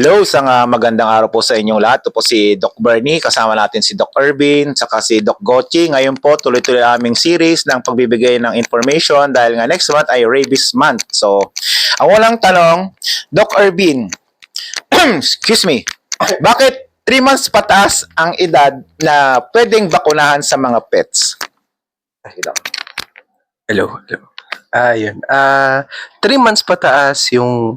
Hello, isang ah, magandang araw po sa inyong lahat. Ito po si Doc Bernie, kasama natin si Doc Irvin, saka si Doc Gochi. Ngayon po, tuloy-tuloy aming series ng pagbibigay ng information dahil nga next month ay Rabies Month. So, ang walang tanong, Doc Irvin, excuse me, bakit 3 months pataas ang edad na pwedeng bakunahan sa mga pets? Hello, hello. Ah, yun. Ah, three months pataas yung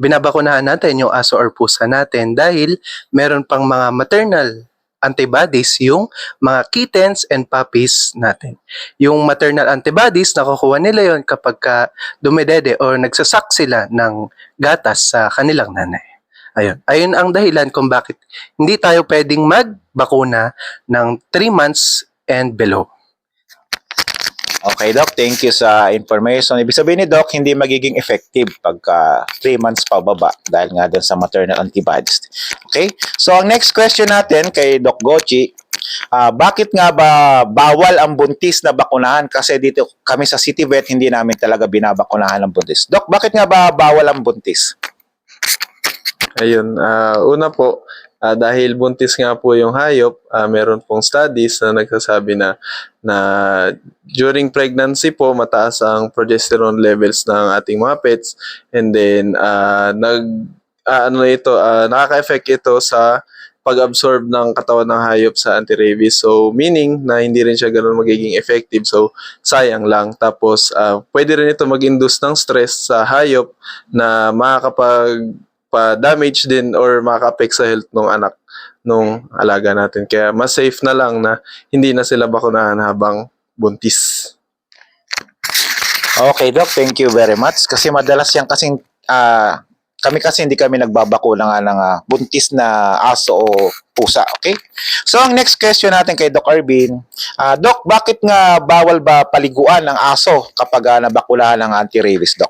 binabakunahan natin yung aso or pusa natin dahil meron pang mga maternal antibodies yung mga kittens and puppies natin. Yung maternal antibodies, nakukuha nila yon kapag ka dumedede or nagsasak sila ng gatas sa kanilang nanay. Ayun. Ayun ang dahilan kung bakit hindi tayo pwedeng magbakuna ng 3 months and below. Okay, Doc. Thank you sa information. Ibig sabihin ni Doc, hindi magiging effective pagka 3 months pa baba dahil nga dun sa maternal antibodies. Okay? So, ang next question natin kay Doc Gochi, ah, bakit nga ba bawal ang buntis na bakunahan? Kasi dito kami sa City Vet, hindi namin talaga binabakunahan ang buntis. Doc, bakit nga ba bawal ang buntis? Ayun, ah, una po, ah, dahil buntis nga po yung hayop, ah, meron pong studies na nagsasabi na na during pregnancy po mataas ang progesterone levels ng ating mga pets and then ah, nag ah, ano ito, ah, nakaka-effect ito sa pag-absorb ng katawan ng hayop sa anti-rabies. So, meaning na hindi rin siya ganun magiging effective. So, sayang lang. Tapos, ah, pwede rin ito mag-induce ng stress sa hayop na makakapag pa-damage din or makaka-affect sa health ng anak nung alaga natin. Kaya mas safe na lang na hindi na sila bakunahan habang buntis. Okay, Doc. Thank you very much. Kasi madalas yan kasing ah, kami kasi hindi kami nagbabakuna nga ng ah, buntis na aso o pusa, okay? So, ang next question natin kay Doc Arvin, ah, Doc, bakit nga bawal ba paliguan ng aso kapag ah, nabakulahan ng anti-rabies, Doc?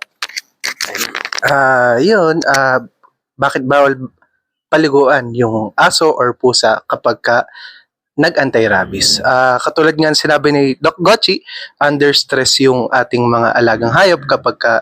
Ah, yun, ah, bakit bawal paliguan yung aso or pusa kapag ka nag-anti-rabies. Ah, katulad nga ng sinabi ni Doc Gochi, under stress yung ating mga alagang hayop kapag ka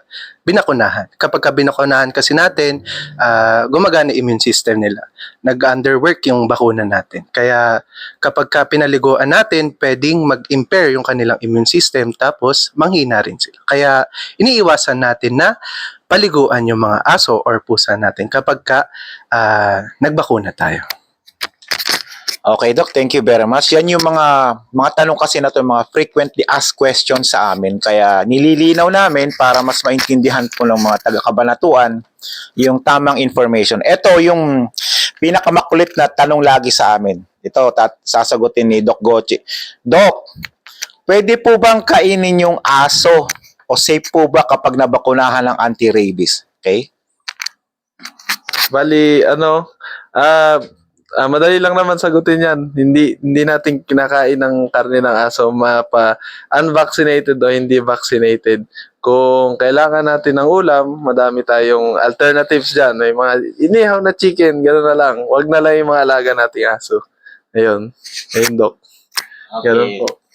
binakunahan. Kapag ka binakunahan kasi natin, ah, gumagana immune system nila. Nag-underwork yung bakuna natin. Kaya kapag ka pinaliguan natin, pwedeng mag-impair yung kanilang immune system tapos manghina rin sila. Kaya iniiwasan natin na paliguan yung mga aso or pusa natin kapag ka ah, nagbakuna tayo. Okay, Doc, thank you very much. Yan yung mga mga tanong kasi na to, mga frequently asked questions sa amin. Kaya nililinaw namin para mas maintindihan po ng mga taga-kabanatuan yung tamang information. Ito yung pinakamakulit na tanong lagi sa amin. Ito, tat- sasagutin ni Doc Gochi. Doc, pwede po bang kainin yung aso o safe po ba kapag nabakunahan ng anti-rabies? Okay? Bali, ano, ah, ah, madali lang naman sagutin yan. Hindi, hindi natin kinakain ng karne ng aso mapa unvaccinated o hindi vaccinated. Kung kailangan natin ng ulam, madami tayong alternatives dyan. May mga inihaw na chicken, gano'n na lang. Huwag na lang yung mga alaga nating aso. Ayun. Ayun, Doc. Ganun po.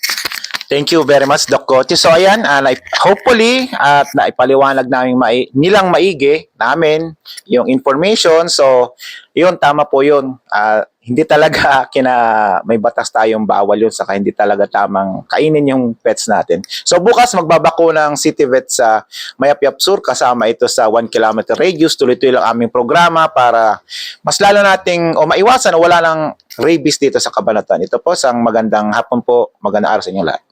Thank you very much, Doc Gotti. So ayan, na- hopefully at naipaliwanag namin mai nilang maigi namin yung information. So, yun tama po yun. Ah, hindi talaga kina may batas tayong bawal yun saka hindi talaga tamang kainin yung pets natin. So bukas magbabako ng City Vet sa Mayapyap Sur kasama ito sa 1 kilometer radius. Tuloy-tuloy lang aming programa para mas lalo nating o maiwasan o wala ng rabies dito sa Kabanatuan. Ito po sang magandang hapon po, magandang araw sa inyo lahat.